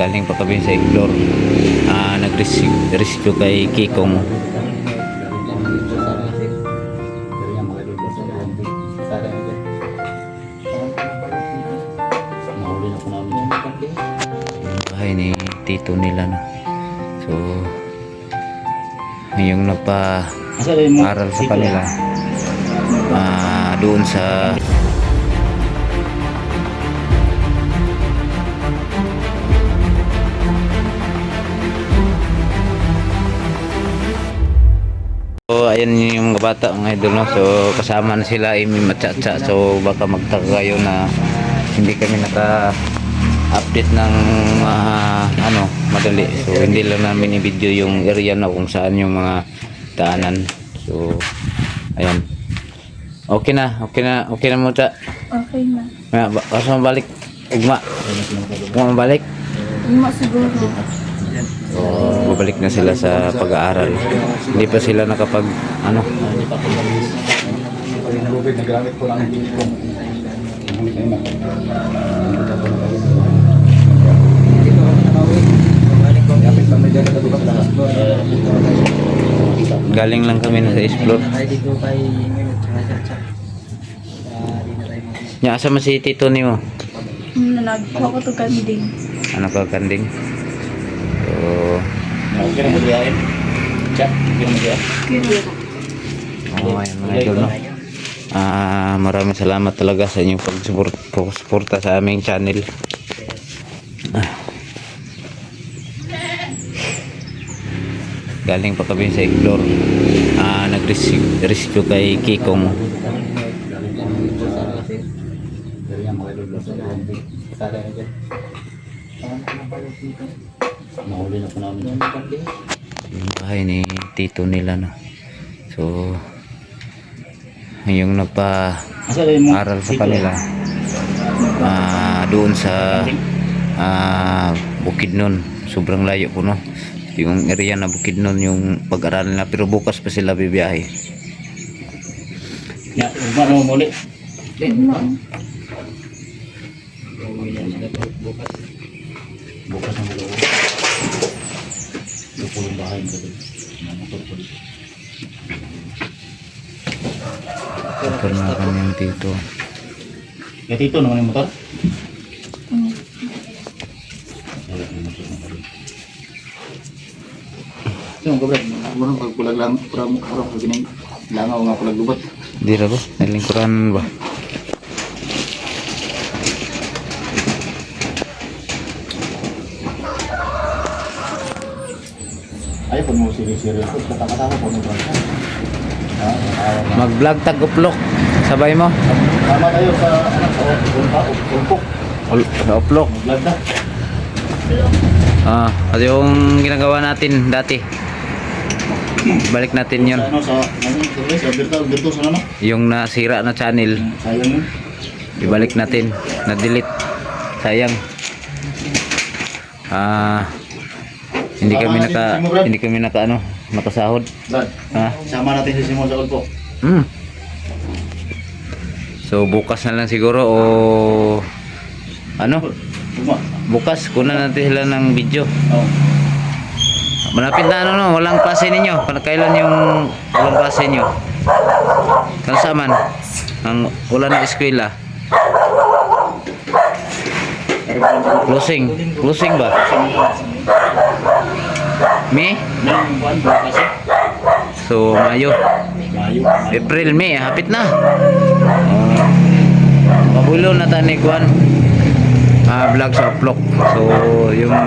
galing pa kami sa Explore. Ah, nag-rescue rescue kay Kikong. Bahay ni tito nila na. So, yung nagpa aral sa kanila ah doon sa ayan yung mga bata, mga idol, no? So, kasama na sila, Amy Matsatsa. So, baka magtaka kayo na hindi kami naka-update ng ah, ano, madali. So, hindi lang namin i-video yung area na kung saan yung mga daanan. So, ayan. Okay na, okay na, okay na mo ta. Okay na. Basta mabalik. Ugma. Ugma mabalik. Lima siguro. So, babalik na sila sa pag-aaral. Hindi pa sila nakapag, ano, galing lang kami na sa explore. Ah, Nya asa man si Tito nimo? Yung nagkuha ko to kanding. Ano ka kanding? So, Okay na magbiyahin. Chat, okay na magbiyahin. Oh, ayan mga? Ah, maraming salamat talaga sa inyong pag-suporta sa aming channel. Ah. Galing pa kami sa explore. Ah, nag-rescue rescue kay Kikong. Dari yang na. Nahuli na po namin dyan. yung bahay ni tito nila na so yung nagpa Asa rin mo? aral sa kanila ah doon sa ah Bukidnon sobrang layo po no yung area na Bukidnon yung pag-aralan nila pero bukas pa sila bibiyahe Ya, rumah mo muli. Lima. Bukas ang muli. Ito po yung bahay mo dito. Mga motor po dito. ito na kanyang tito Ya, tito naman yung motor. Mm. Yung motor. Yung kabrad, murang pagpulag lang, kurang kurang pag gining langaw nga pulag lubot. di ra ba nalingkuran ba Ay, pag mo siri-siri ko, katakatawa po ng bangka. Ha? Nakawa na. mag vlog taguplok sabay mo Tama tayo sa, ano, sa umpok. Sa uplok Vlog na. ah at yung ginagawa natin dati balik natin yun Sa ano, sa, ano, sa, virtual, virtual sa ano? yung nasira na channel Sayang yun. ibalik natin na delete sayang ah hindi kami naka hindi kami naka ano nakasahod. Brad, ha? sama natin si Simon sa ulpo. hmm. so bukas na lang siguro o ano? Bukas kunan natin sila ng video. Oh. malapit na ano no? Walang klase ninyo. Kailan yung walang klase nyo kung saan man? Ang wala na eskwela. Closing. Closing ba May? So Mayo. April May hapit na. Uh, mabulo na tani kuan ah vlog sa upload. So yung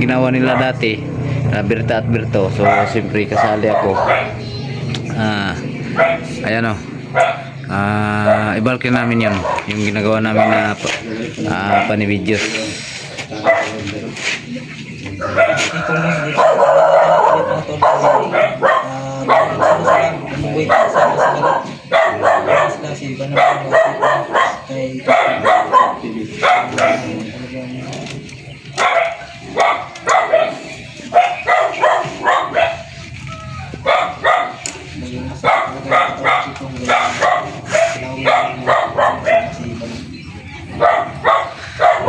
ginawa nila dati na Berta at Berto. So siyempre kasali ako. Ah ayan o. Ah ibalkin namin yun. Yung ginagawa namin na ah, panivideos Dito lang, dito. Dito ang tol. Ah, umuwi sa sila. Sila si Ivan na kay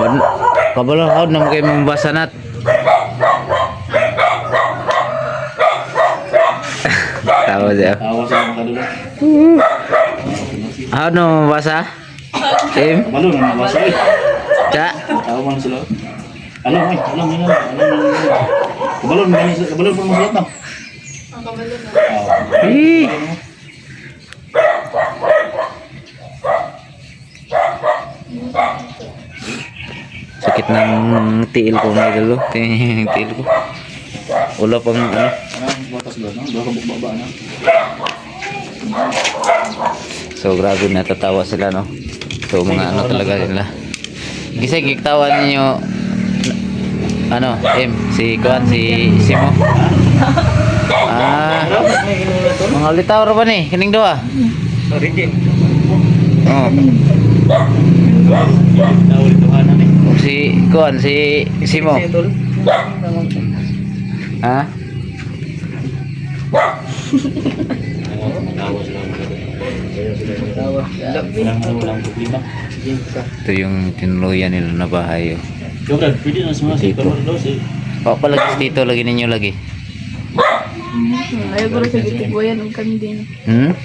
On, Kabalo haud na mo kay mong Tawa siya. Tawa sila makadulo. Haud na mo basa? Tim? Malo na nabasa eh. Cha? Tawa man sila. Alam eh, alam yun. Alam yun. Kabalon, gani sila. Kabalon pa masulat na. Ang kabalo na. Ah, Ih. Sakit ng tiil ko mga idol. oh. tiil ko. Wala pang ano. So grabe natatawa sila no. So mga ano talaga nila. Kasi kiktawa ninyo ano, M, si Kuan, si Simo. Ah, mga litaw ra ba ni? Kining duha. Oh. Si Kuan, si Simo. Ha? Tawa sila makadulo. Kaya sila yung Tawa. Walang walang problema. Ito yung tinuluyan nila na bahay. Oh. Yo, Brad, pwede na semua sih. Kalau ada sih. Pa palagis dito, lagi ninyo lagi. Layo ko sa gitigwayan ng kanding. Hmm?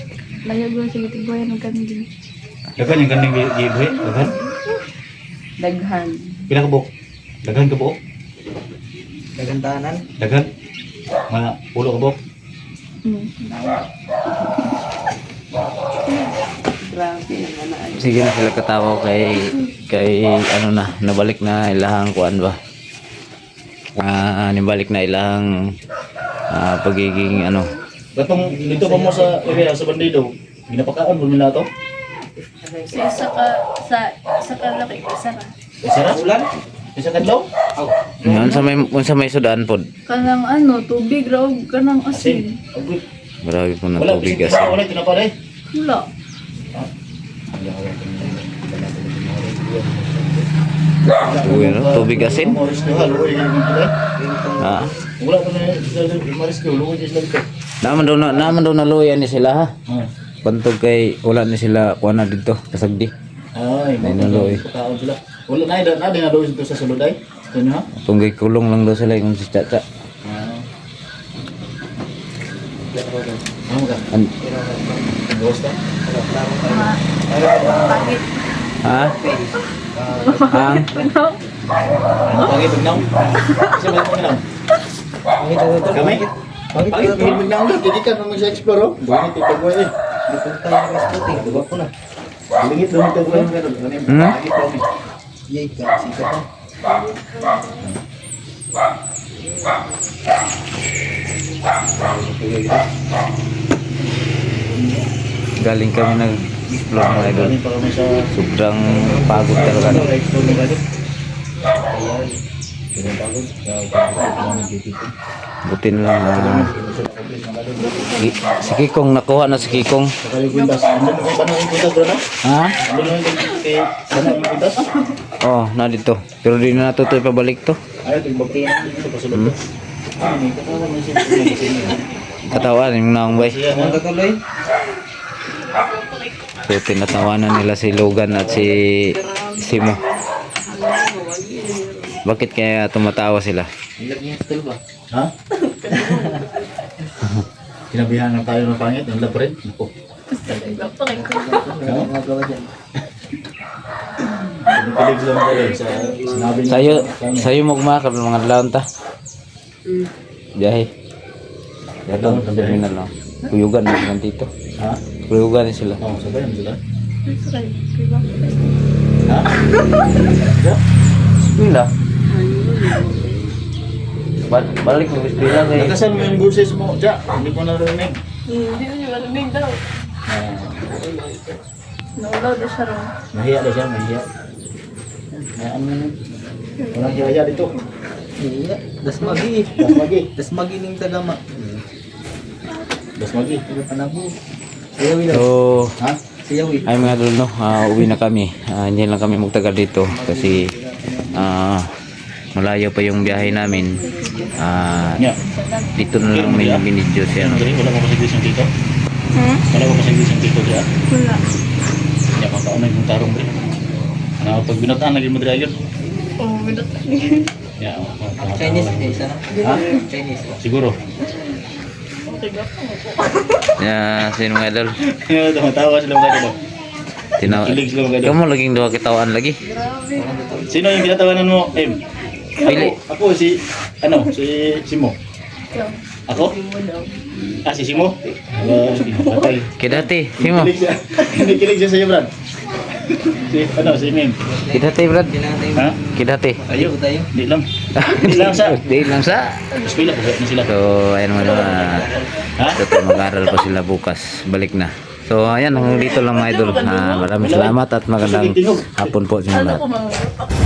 Layo ko sa gitigwayan ng kanding. Dagan yang kandang di gue, dagan. Daghan. Pila ka buok? Dagan ka buok? Dagantanan. Dagan. Mga pulo ka buok. Hmm. Sige na sila katawa kay kay ano na nabalik na ilahang kuan ba. Ah, nibalik na ilang ah, pagiging ano. Gatong dito pa mo sa area sa bandido. Ginapakaon mo nila to. Sa sa isa ka laki, isa na. Isa na ulan. Isa kadlaw. Yun sa may unsa may sudan pod. Kanang ano, tubig raw, kanang asin. Grabe po ng Wala tubig kasi. wala tinapare. Wala. Uy, no? Tubig asin? Ah. Wala pa na maris ko luwi lang ko. Naman daw na naman daw naluyan ni sila ha. Bantog kay wala ni sila kuan na dito kasagdi. Ay, Ay, mga naluwi. pagkaon sila. Wala na ida na din na doon sa suluday. Ito na. Tunggay kulong lang daw sila yung si Chacha. Ano? An- pangit. ha? Ang Ang pangit ng Kasi ang nam? Pangit tol. Kami? Pangit. Pangit Pangit. ng nam. Hindi ka naman sa explore. oh. Buhay ni Tito Boy eh. Dito tayo ng spotting. Diba ko na. Bilingit doon Tito Boy. Ano yung Hmm? pangit daw ni? Yay ka. Sikat na. galing kami idol. Galing pa kami sa Sobrang pagod talaga. Buti na lang. ah, si- Kikong, nakuha na si Kikong. Ha? Oh, na dito. Pero di na natutoy pabalik to. Niya. Katawan yung naong bay. So tinatawanan nila si Logan at si Simo. Bakit kaya tumatawa sila? Ha? Kinabihan na tayo ng pangit, ang rin. Ako. Ano? Pinipilig lang tayo sa sinabi niya. Sayo, sa amin. sayo mo kumakap ng mga laon ta. Biyahe. Yato, sa terminal no. Kuyugan mo ng dito. Ha? Kuyugan sila. Oo, sabay mo sila. Sakay. Diba? Ha? Ba- balik mo bila kay. Nakasan mo yung buses mo, Ja. Hindi ko narinig. Hindi niyo malamig daw. Ah, Naulaw na siya raw. Mahiya na siya, mahiya. Hayaan mo na. Walang hiya dito. Iya. Das magi. Das magi. Das magi ning tagama. Das magi. Ano pa na po? Siyawi na. So, Ha? Siyawi. ay mga idol no, ah, uwi na kami. Ah, hindi lang kami magtagal dito kasi ah, malayo pa yung biyahe namin. Ah, Nya. dito na lang may binidyo siya. No? Wala ko kasi gising dito. Hmm? Wala ko kasi gising dito, Ja. Wala. Nya, kakaunay yung tarong rin. Ano, pag binataan, lagi mo yun. Oh, minat. Yeah. Chinese hindi isa. Ha? Chinese. Siguro. Ya, sino mga idol? Yeah, tumatawa sila mga idol. Tinaw Kilig sila mga idol. Kamu laging dua kitawan lagi. Sino yung tinatawanan mo, Em? Pili. Ako, ako si, ano, si Simo. Ako? Ah, si Simo? Wala, patay. Kidati, simo. Kinikilig siya sa'yo, Brad. Si, ano, si Mim. Kidati, Brad. Ha? Kidati. Tayo. tayo. Hindi lang. Hindi lang sa. Di lang sa. Eskwela, buhay na sila. So, mga idol. ah, Ha? Ito mag-aaral pa sila bukas. Balik na. So, ayan, hanggang dito lang mga idol. Ah, maraming salamat at magandang hapon po sa inyo lahat. Ano